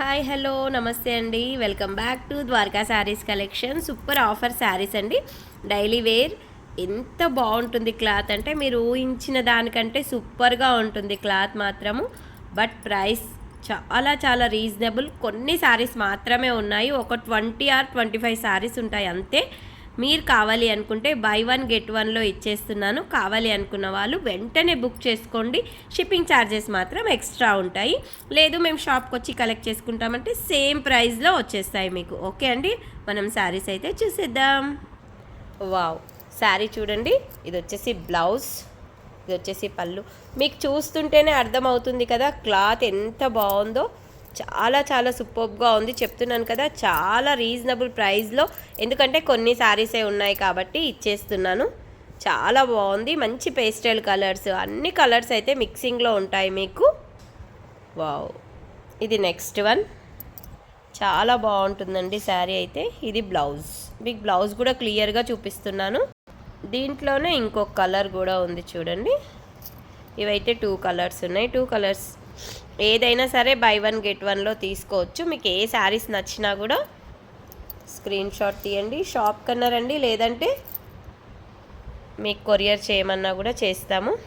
Hi hello నమస్తే అండి. Welcome back to Dwaraka saris collection. Super offer saris అండి. Daily wear ఎంత బాగుంటుంది క్లాత్ అంటే మీరు ఊహించిన దానికంటే సూపర్గా ఉంటుంది క్లాత్ మాత్రము. బట్ ప్రైస్ చాలా చాలా రీజనబుల్. కొన్ని శారీస్ మాత్రమే ఉన్నాయి. ఒక twenty or twenty five saris ఉంటాయి అంతే. మీరు కావాలి అనుకుంటే బై వన్ గెట్ వన్లో ఇచ్చేస్తున్నాను. కావాలి అనుకున్న వాళ్ళు వెంటనే బుక్ చేసుకోండి. షిప్పింగ్ ఛార్జెస్ మాత్రం ఎక్స్ట్రా ఉంటాయి. లేదు మేము షాప్కి వచ్చి కలెక్ట్ చేసుకుంటామంటే సేమ్ ప్రైస్లో వచ్చేస్తాయి మీకు. ఓకే అండి? మనం శారీస్ అయితే చూసేద్దాం. వావ్! శారీ చూడండి. ఇది వచ్చేసి బ్లౌజ్. ఇది వచ్చేసి పళ్ళు. మీకు చూస్తుంటేనే అర్థమవుతుంది కదా క్లాత్ ఎంత బాగుందో. చాలా చాలా సూపర్గా ఉంది. చెప్తున్నాను కదా చాలా రీజనబుల్ ప్రైస్లో ఎందుకంటే కొన్ని శారీసే ఉన్నాయి కాబట్టి ఇచ్చేస్తున్నాను. చాలా బాగుంది. మంచి పేస్టల్ కలర్స్ అన్ని కలర్స్ అయితే మిక్సింగ్లో ఉంటాయి మీకు. వావ్ ఇది నెక్స్ట్ వన్ చాలా బాగుంటుందండి శారీ అయితే. ఇది బ్లౌజ్ మీకు బ్లౌజ్ కూడా క్లియర్గా చూపిస్తున్నాను. దీంట్లోనే ఇంకొక కలర్ కూడా ఉంది చూడండి. ఇవైతే టూ కలర్స్ ఉన్నాయి. టూ కలర్స్ ఏదైనా సరే బై వన్ గెట్ వన్లో తీసుకోవచ్చు. మీకు ఏ శారీస్ నచ్చినా కూడా స్క్రీన్ షాట్ తీయండి. షాప్ కన్నా రండి. లేదంటే మీకు కొరియర్ చేయమన్నా కూడా చేస్తాము.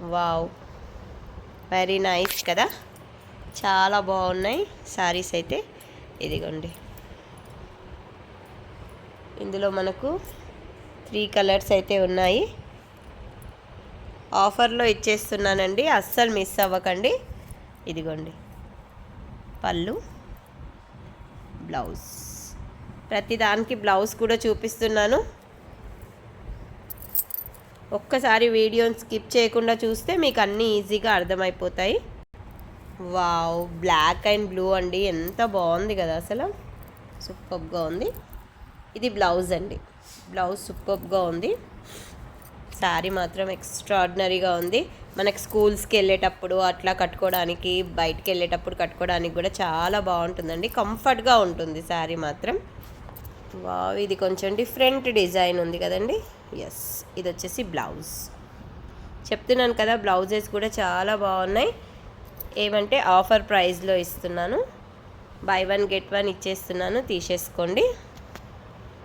వావ్! వెరీ నైస్ కదా? చాలా బాగున్నాయి శారీస్ అయితే. ఇదిగోండి. ఇందులో మనకు త్రీ కలర్స్ అయితే ఉన్నాయి. ఆఫర్లో ఇచ్చేస్తున్నానండి. అస్సలు మిస్ అవ్వకండి. ఇదిగోండి. పళ్ళు బ్లౌజ్. ప్రతిదానికి బ్లౌజ్ కూడా చూపిస్తున్నాను. ఒక్కసారి వీడియోని స్కిప్ చేయకుండా చూస్తే మీకు అన్నీ ఈజీగా అర్థమైపోతాయి. వావ్ బ్లాక్ అండ్ బ్లూ అండి. ఎంత బాగుంది కదా అసలు. సూపర్గా ఉంది. ఇది బ్లౌజ్ అండి. బ్లౌజ్ సూపర్గా ఉంది. శారీ మాత్రం ఎక్స్ట్రాడినరీగా ఉంది. మనకి స్కూల్స్కి వెళ్ళేటప్పుడు అట్లా కట్టుకోవడానికి బయటికి వెళ్ళేటప్పుడు కట్టుకోవడానికి కూడా చాలా బాగుంటుందండి. కంఫర్ట్గా ఉంటుంది శారీ మాత్రం. వావ్ ఇది కొంచెం డిఫరెంట్ డిజైన్ ఉంది కదండి. ఎస్ ఇది వచ్చేసి బ్లౌజ్. చెప్తున్నాను కదా బ్లౌజెస్ కూడా చాలా బాగున్నాయి. ఏమంటే ఆఫర్ ప్రైస్లో ఇస్తున్నాను. బై వన్ గెట్ వన్ ఇచ్చేస్తున్నాను తీసేసుకోండి.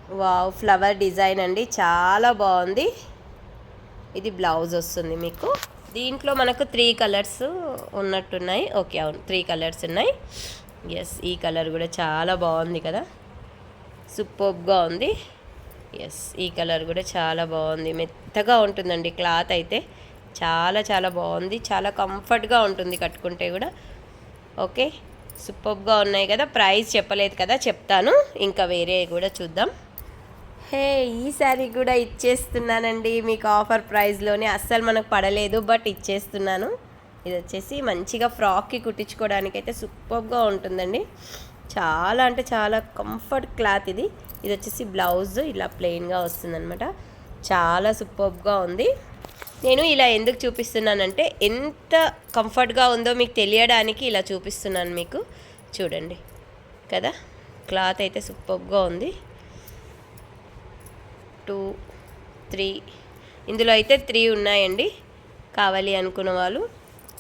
వావ్ ఫ్లవర్ డిజైన్ అండి చాలా బాగుంది. ఇది బ్లౌజ్ వస్తుంది మీకు. దీంట్లో మనకు త్రీ కలర్స్ ఉన్నట్టున్నాయి. ఓకే అవును త్రీ కలర్స్ ఉన్నాయి. ఎస్ ఈ కలర్ కూడా చాలా బాగుంది కదా. సూపర్గా ఉంది. ఎస్ ఈ కలర్ కూడా చాలా బాగుంది. మెత్తగా ఉంటుందండి క్లాత్ అయితే. చాలా చాలా బాగుంది. చాలా కంఫర్ట్గా ఉంటుంది కట్టుకుంటే కూడా. ఓకే సూపర్గా ఉన్నాయి కదా. ప్రైస్ చెప్పలేదు కదా చెప్తాను. ఇంకా వేరే కూడా చూద్దాం. హే ఈ శారీ కూడా ఇచ్చేస్తున్నానండి. మీకు ఆఫర్ ప్రైస్లోనే అస్సలు మనకు పడలేదు బట్ ఇచ్చేస్తున్నాను. ఇది వచ్చేసి మంచిగా ఫ్రాక్కి కుట్టించుకోవడానికి అయితే సూపర్గా ఉంటుందండి. చాలా అంటే చాలా కంఫర్ట్ క్లాత్ ఇది. ఇది వచ్చేసి బ్లౌజ్ ఇలా ప్లెయిన్గా వస్తుందన్నమాట. చాలా సూపర్గా ఉంది. నేను ఇలా ఎందుకు చూపిస్తున్నానంటే ఎంత కంఫర్ట్గా ఉందో మీకు తెలియడానికి ఇలా చూపిస్తున్నాను మీకు. చూడండి. కదా? క్లాత్ అయితే సూపర్గా ఉంది. Two three. ఇందులో అయితే త్రీ ఉన్నాయండి. కావాలి అనుకున్న వాళ్ళు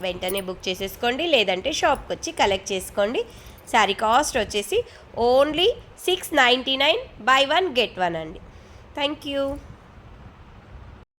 వెంటనే బుక్ చేసేసుకోండి. లేదంటే షాప్కి వచ్చి కలెక్ట్ చేసుకోండి. శారీ కాస్ట్ వచ్చేసి only six ninety nine buy one get one అండి. Thank you.